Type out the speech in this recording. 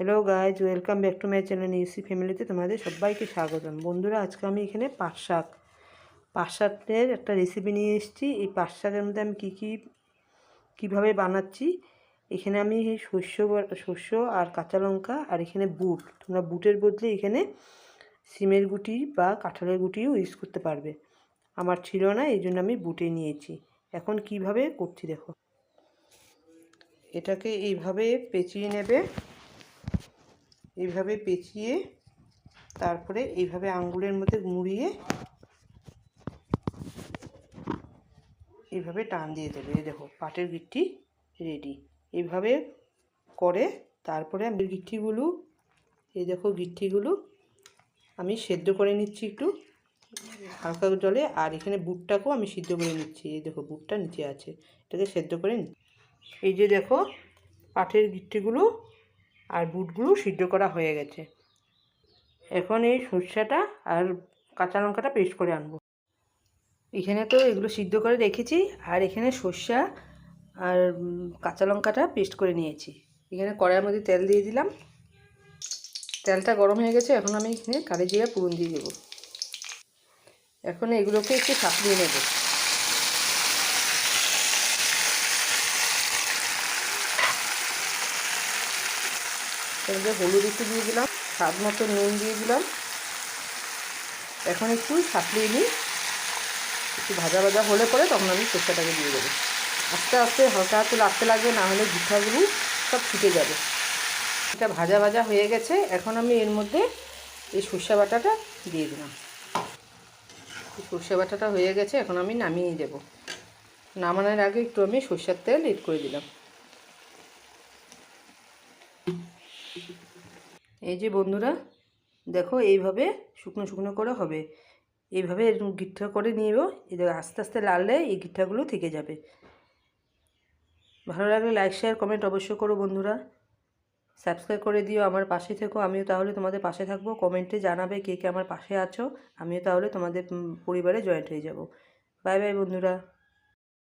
Hello guys welcome back to my channel UC ফ্যামিলিতে তোমাদের সবাইকে স্বাগতম। বন্ধুরা, আজকে আমি এখানে পাট শাক। পাট শাকের একটা রেসিপি নিয়ে এসেছি। এই পাট শাকের মধ্যে আমি কী কী, কীভাবে বানাচ্ছি? এখানে আমি শস্য শস্য আর কাঁচা লঙ্কা আর এখানে বুট। তোমরা বুটের বদলে এখানে সিমের গুটি বা কাঁঠালের গুটিও ইউজ করতে পারবে। আমার ছিল না, এই জন্য আমি বুটে নিয়েছি। এখন কীভাবে করছি দেখো। এটাকে এইভাবে পেঁচিয়ে নেবে। এইভাবে পেঁচিয়ে, তারপরে এইভাবে আঙ্গুলের মধ্যে মুড়িয়ে এইভাবে টান দিয়ে দেবে। দেখো, পাটের গিট্টি রেডি এইভাবে করে, তারপরে আমি গিট্টিগুলো, এই দেখো গিট্টিগুলো আমি সেদ্ধ করে নিচ্ছি একটু হালকা জলে, আর এখানে বুটটাকেও আমি সিদ্ধ করে নিচ্ছি। এই দেখো, বুটটা নিচে আছে। এটাকে সেদ্ধ করে এই যে দেখো, পাটের গিট্টিগুলো আর বুটগুলো সিদ্ধ করা হয়ে গেছে। এখন এই সর্ষেটা আর কাঁচা লঙ্কাটা পেস্ট করে আনব। এখানে তো এগুলো সিদ্ধ করে রেখেছি, আর এখানে সর্ষা আর কাঁচা লঙ্কাটা পেস্ট করে নিয়েছি। এখানে কড়াইয়ের মধ্যে তেল দিয়ে দিলাম। তেলটা গরম হয়ে গেছে, এখন আমি এখানে কালি জিরা পুরন দিয়ে দেবো। এখন এগুলোকে একটু সাঁতরিয়ে নেব। এর হলুদ একটু দিয়ে দিলাম, স্বাদ মতো নুন দিয়ে দিলাম। এখন একটু সাঁতরিয়ে নিই। একটু ভাজা ভাজা হলে পরে তখন আমি সর্ষেটাকে দিয়ে দেবো। আস্তে আস্তে হালকা হাতে লাগতে লাগবে, না হলে পিঠাগুলো সব ছুটে যাবে। এটা ভাজা ভাজা হয়ে গেছে, এখন আমি এর মধ্যে এই সর্ষে বাটাটা দিয়ে দিলাম। সর্ষে বাটাটা হয়ে গেছে, এখন আমি নামিয়ে দেব। নামানোর আগে একটু আমি সর্ষের তেল এড করে দিলাম। এই যে বন্ধুরা, দেখো এইভাবে শুকনো শুকনো করে হবে। এইভাবে এরকম গিট্টা করে নিয়েও আস্তে আস্তে লাললে এই গিট্টাগুলো থেকে যাবে। ভালো লাগলে লাইক শেয়ার কমেন্ট অবশ্যই করো বন্ধুরা। সাবস্ক্রাইব করে দিও আমার পাশে থেকো। আমিও তাহলে তোমাদের পাশে থাকব। কমেন্টে জানাবে কে কে আমার পাশে আছো। আমিও তাহলে তোমাদের পরিবারে জয়েন্ট হয়ে যাব। বাই বাই বন্ধুরা।